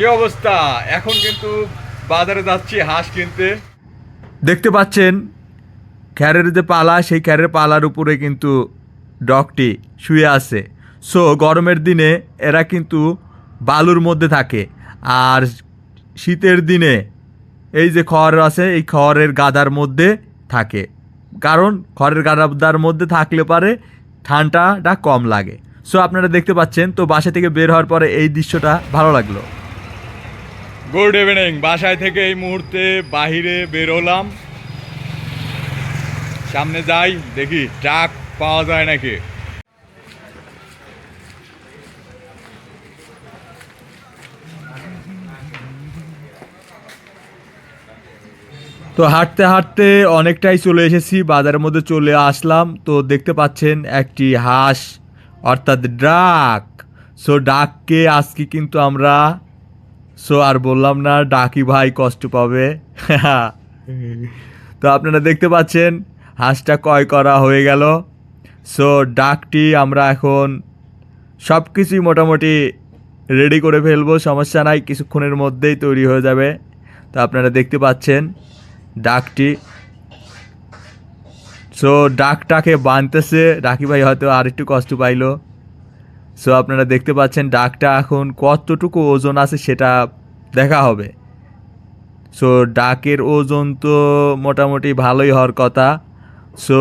কি অবস্থা? এখন কিন্তু বাজারে যাচ্ছি, হাঁস কিনতে। দেখতে পাচ্ছেন খ্যারের যে পালা, সেই খ্যারের পালার উপরে কিন্তু ডগটি শুয়ে আছে। সো গরমের দিনে এরা কিন্তু বালুর মধ্যে থাকে। আর শীতের দিনে এই যে খড় আছে, এই খড়ের গাদার মধ্যে থাকে। কারণ খড়ের গাদার মধ্যে থাকলে পারে ঠান্ডাটা কম লাগে। সো আপনারা দেখতে পাচ্ছেন, তো বাসা থেকে বের হওয়ার পরে এই দৃশ্যটা ভালো লাগল। গুড ইভিনিং বাসায় থেকে এই মুহূর্তে বাহিরে বেরোলাম। সামনে যাই, দেখি ট্রাক পাওয়া যায় নাকি। তো হাঁটতে হাঁটতে অনেকটাই চলে এসেছি, বাজারের মধ্যে চলে আসলাম। তো দেখতে পাচ্ছেন একটি হাঁস, অর্থাৎ ডাক সো ডাককে আজকে কিন্তু আমরা সো আর বললাম না ডাকি ভাই কষ্ট পাবে। তো আপনারা দেখতে পাচ্ছেন হাঁসটা ক্রয় করা হয়ে গেল। সো ডাকটি আমরা এখন সব কিছুই মোটামুটি রেডি করে ফেলব সমস্যা নাই কিছুক্ষণের মধ্যেই তৈরি হয়ে যাবে। তো আপনারা দেখতে পাচ্ছেন ডাকটি। সো ডাকটাকে বানতেছে ডাকি ভাই হয়তো আর একটু কষ্ট পাইলো। সো আপনারা দেখতে পাচ্ছেন ডাকটা এখন কতটুকু ওজন আছে সেটা দেখা হবে। সো ডাকের ওজন তো মোটামুটি ভালোই হওয়ার কথা। সো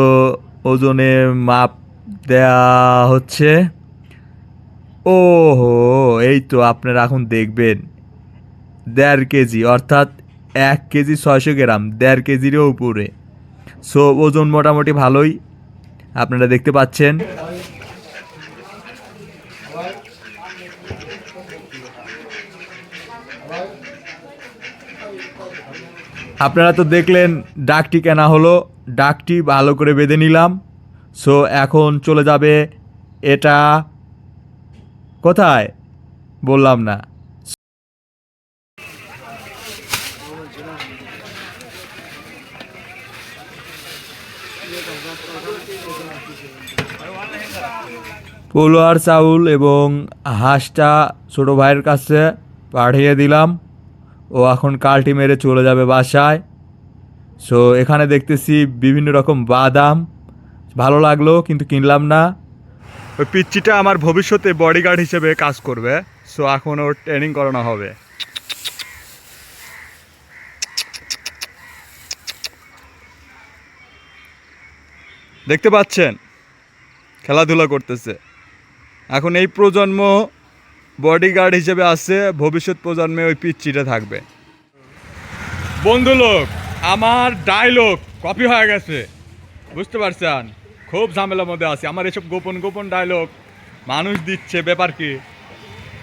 ওজনে মাপ দেয়া হচ্ছে। ও হো এই তো আপনারা এখন দেখবেন। দেড় কেজি, অর্থাৎ এক কেজি ছয়শো গ্রাম, দেড় কেজিরও উপরে। সো ওজন মোটামুটি ভালোই। আপনারা দেখতে পাচ্ছেন। আপনারা তো দেখলেন ডাকটি কেনা হলো, ডাকটি ভালো করে বেঁধে নিলাম। সো এখন চলে যাবে এটা কোথায়? বললাম না। পোলোয়ার চাউল এবং হাঁসটা ছোটো ভাইয়ের কাছে পাঠিয়ে দিলাম। ও এখন কালটি মেরে চলে যাবে বাসায়। সো এখানে দেখতেছি বিভিন্ন রকম বাদাম। ভালো লাগল, কিন্তু কিনলাম না। ওই পিচ্চিটা আমার ভবিষ্যতে বডিগার্ড হিসেবে কাজ করবে। সো এখন ওর ট্রেনিং করানো হবে। দেখতে পাচ্ছেন? খেলাধুলা করতেছে। এখন এই প্রজন্ম বডিগার্ড হিসেবে আছে, ভবিষ্যৎ প্রজন্মে ওই পিচ্চিটা থাকবে। বন্ধু লোক আমার ডায়লগ কপি হয়ে গেছে। বুঝতে পারছেন? খুব ঝামেলার মধ্যে আছে। আমার এসব গোপন গোপন ডায়লগ মানুষ দিচ্ছে, ব্যাপার কি?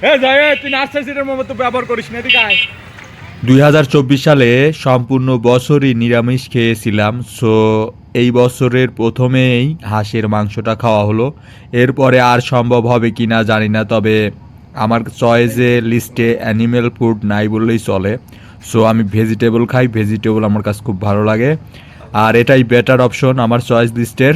এ যাই তুই নার্সার সিটের মতো ব্যবহার করিস না, এদিকে আয়। দুই হাজার চব্বিশ সালে সম্পূর্ণ বছরই নিরামিষ খেয়েছিলাম, সো এই বছরের প্রথমেই হাঁসের মাংসটা খাওয়া হলো। এরপরে আর সম্ভব হবে কি না জানি না, তবে আমার চয়েসে লিস্টে অ্যানিমেল ফুড নাই বললেই চলে। সো আমি ভেজিটেবল খাই, ভেজিটেবল আমার কাছে খুব ভালো লাগে। আর এটাই বেটার অপশন আমার চয়েস লিস্টের।